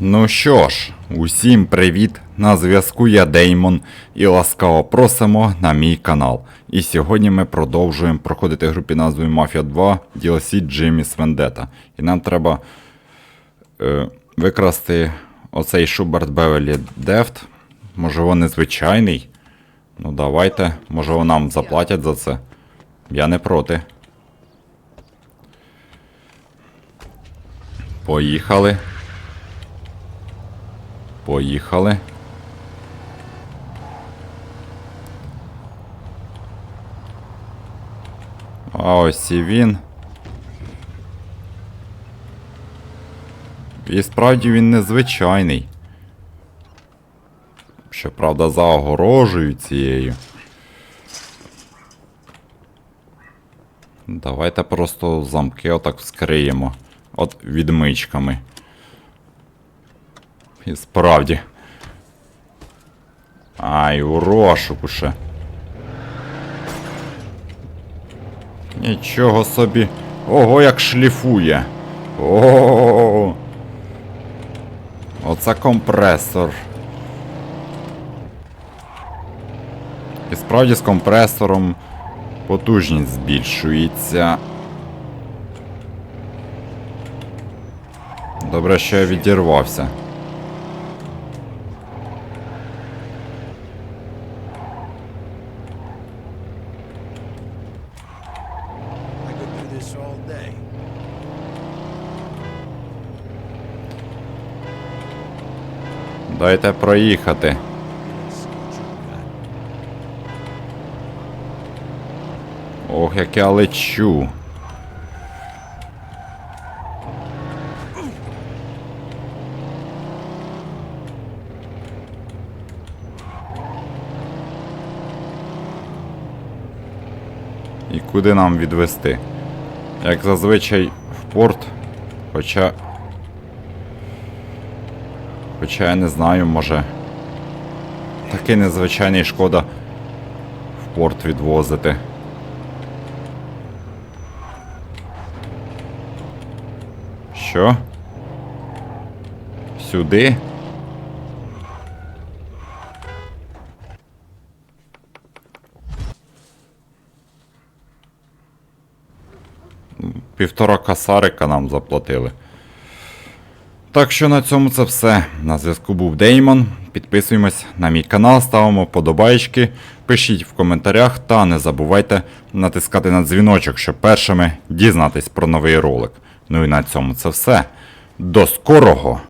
Ну що ж, усім привіт! На зв'язку я Деймон і ласкаво просимо на мій канал. І сьогодні ми продовжуємо проходити гру під назвою Mafia 2 DLC Jimmy's Vendetta. І нам треба е, викрасти оцей Шуберт Бевелі Дефт. Можливо, незвичайний. Ну давайте, можливо, нам заплатять за це. Я не проти. Поїхали. Поїхали. А ось і він. І справді він незвичайний. Щоправда, за огорожею цією. Давайте просто замки отак вскриємо. От відмичками. І справді. Ай, у розшуку ще. Нічого собі. Ого, як шліфує. О. Оце компресор. І справді з компресором потужність збільшується. Добре, що я відірвався. Дайте проїхати. Ох, як я лечу. І куди нам відвести? Як зазвичай в порт, хоча. Хоча я не знаю, може. Такий незвичайний шкода в порт відвозити. Що? Сюди? Півтора касарика нам заплатили. Так що на цьому це все. На зв'язку був Деймон. Підписуємось на мій канал, ставимо подобаєчки, пишіть в коментарях та не забувайте натискати на дзвіночок, щоб першими дізнатись про новий ролик. Ну і на цьому це все. До скорого!